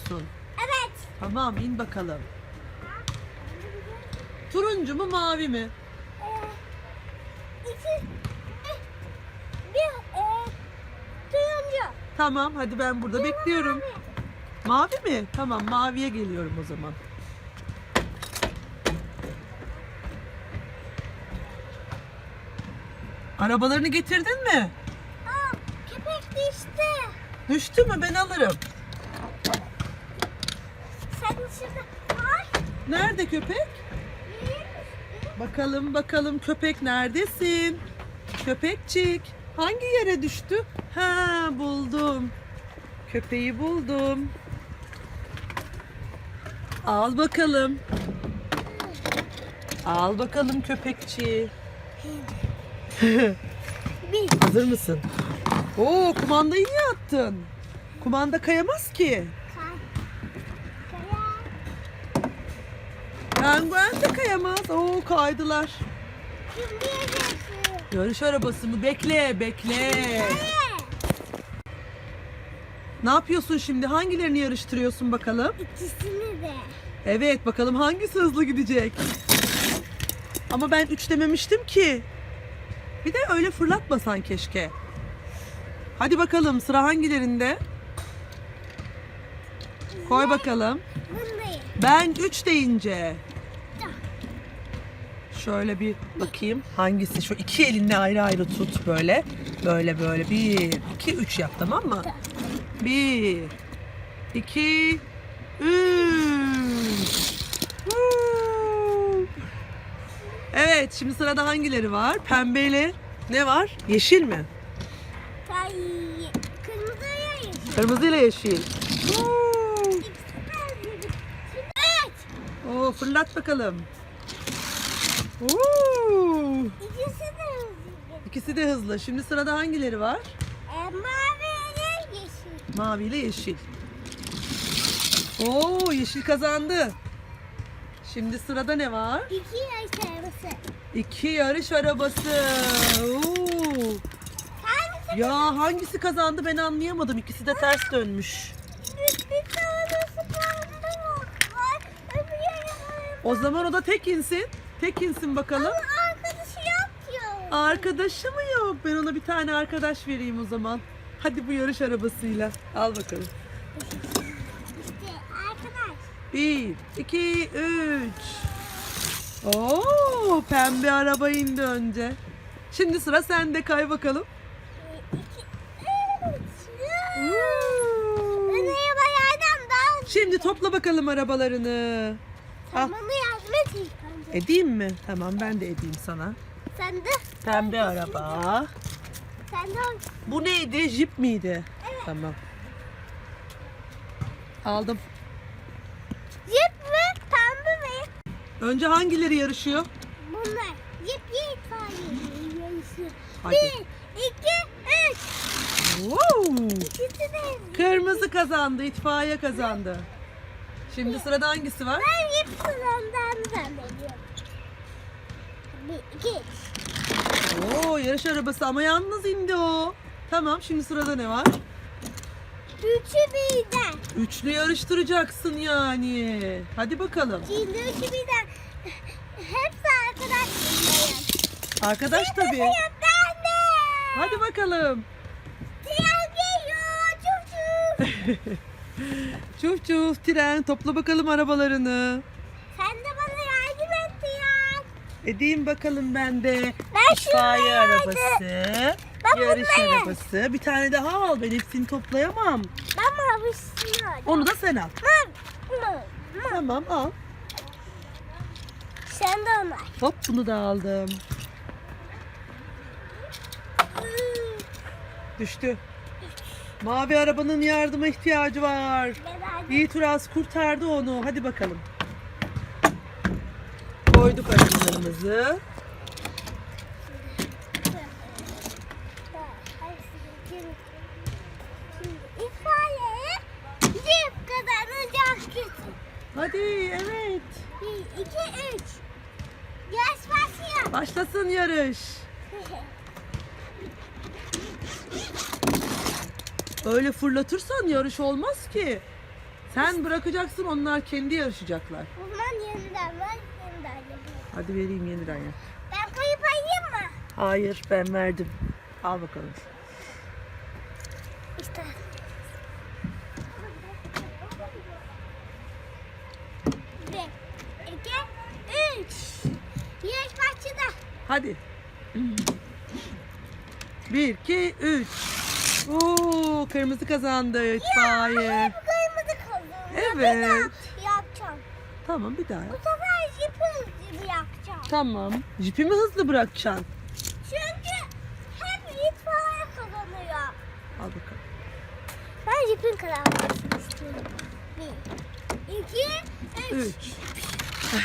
musun? Evet. Tamam in bakalım. Turuncu mu mavi mi? Ee, iki, bir, e, turuncu. Tamam hadi ben burada bekliyorum. Mavi mi? Tamam maviye geliyorum o zaman. Arabalarını getirdin mi? Aa, köpek düştü. Düştü mü? Ben alırım. Sen şurada. Ay. Nerede köpek? Bakalım bakalım köpek neredesin? Köpekçik. Hangi yere düştü? Ha buldum. Köpeği buldum. Al bakalım. Al bakalım köpekçi. Hazır mısın? Oo kumandayı niye attın? Kumanda kayamaz ki. Kay. Kaya. Penguen de kayamaz. Oo kaydılar. Yarış arabası mı? Bekle, bekle. Ne yapıyorsun şimdi? Hangilerini yarıştırıyorsun bakalım? İkisini de. Evet, bakalım hangisi hızlı gidecek? Ama ben 3 dememiştim ki. Bir de öyle fırlatmasan keşke. Hadi bakalım sıra hangilerinde? Koy bakalım. Bundayım. Ben 3 deyince. Şöyle bir bakayım hangisi şu iki elinle ayrı ayrı tut böyle. Böyle böyle bir, iki, üç yap tamam mı? Bir, iki, üç. Evet şimdi sırada hangileri var? Pembeyle ne var? Yeşil mi? Kay. Kırmızı yeşil. Kırmızıyla yeşil. Woo! İkisi de. Evet. Oo, fırlat bakalım. Oo! İkisi de hızlı. İkisi de hızlı. Şimdi sırada hangileri var? E, mavi ile yeşil. Mavi ile yeşil. Oo, yeşil kazandı. Şimdi sırada ne var? İki yaş arabası. İki yarış arabası. Oo. Hangisi? Ya hangisi kazandı ben anlayamadım. İkisi de ters dönmüş. Bir, bir tanesi pembe var. Öbür yere O zaman o da tek insin. Tek insin bakalım. Ama arkadaşı yok diyor. Arkadaşı mı yok? Ben ona bir tane arkadaş vereyim o zaman. Hadi bu yarış arabasıyla. Al bakalım. İşte arkadaş. Bir, iki, üç. Oo, pembe araba indi önce. Şimdi sıra sende kay bakalım. Şimdi topla bakalım arabalarını. Al. Et ilk önce. Edeyim mi? Tamam ben de edeyim sana. Sen de, Pembe araba. sen de Bu neydi? Jip miydi? Tamam. Aldım. Jip ve pembe ve Önce hangileri yarışıyor? bunlar. Jip ye itfaiye yarışı. Hadi. Bir, iki, üç. Wow! İkisi de. Kırmızı kazandı, itfaiye kazandı. Şimdi sırada hangisi var? Ben Jip kulağından zannediyorum. Bir, iki. Oo, yarış arabası ama yalnız indi o. Tamam, şimdi sırada ne var? Üçü birden. Üçlü yarıştıracaksın yani. Hadi bakalım. Şimdi üçü birden. Hepsi arkadaş. Arkadaş tabii. Ben de. Hadi bakalım. Tren geliyor. Çuf çuf. Çuf çuf tren topla bakalım arabalarını. Sen de bana yardım et ya. Edeyim bakalım ben de. Ben İtfaiye arabası, Ben yarış bunları. arabası. Bir tane daha al. Ben hepsini toplayamam. Ben mavisini alacağım. Onu da sen al. Tamam al. Sen de onu al. Hop bunu da aldım. Düştü. Mavi arabanın yardıma ihtiyacı var. Yiğit Uras kurtardı onu. Hadi bakalım. Koyduk arabalarımızı. Hadi evet. Bir, iki, üç. Yaş başlıyor. Başlasın yarış. Öyle fırlatırsan yarış olmaz ki. Sen bırakacaksın onlar kendi yarışacaklar. O zaman yeniden ver, yeniden yapayım. Hadi vereyim yeniden ya. Ben kayıp ayayım mı? Hayır ben verdim. Al bakalım. İşte. Bir, iki, üç. Yarış başladı. Hadi. Bir, iki, üç. Oo, kırmızı kazandı itfaiye. Kırmızı kazanıyor. Evet. Bir daha yapacağım. Tamam bir daha Bu yap. sefer jipi gibi yapacağım. Tamam. Jipi mi hızlı bırakacaksın? Çünkü hep itfaiye kazanıyor. Al bakalım. Ben jipin kazanmasını istiyorum. Bir, iki, üç. Üç.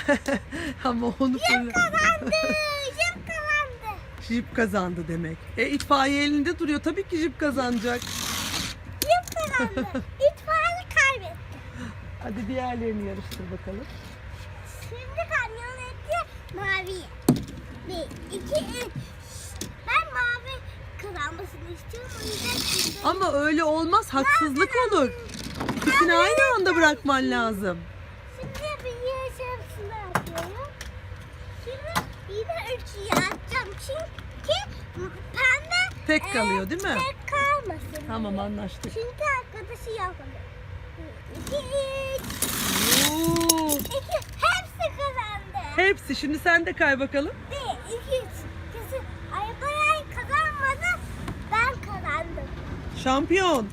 Ama onu Jip kazandı. Jip kazandı. Jip kazandı demek. E itfaiye elinde duruyor. Tabii ki jip kazanacak. Kazandı. İtfaiye kaybetti. Hadi diğerlerini yarıştır bakalım. Şimdi kamyoneti mavi. Bir, iki, üç. Ben mavi kazanmasını istiyorum. O yüzden şimdi... Ama öyle olmaz. Haksızlık olur. İkisini aynı anda bırakman lazım. Şimdi bir yarışmasını yapıyorum. Şimdi yine üç yapacağım. Çünkü pembe Tek e, kalıyor değil mi? Tek kalmasın. Tamam anlaştık. Çünkü iki, üç. İki. Hepsi kazandı. hepsi. Şimdi sen de kay bakalım. Bir, iki, üç. Kesin arabaya kazanmadı. Ben kazandım. Şampiyon.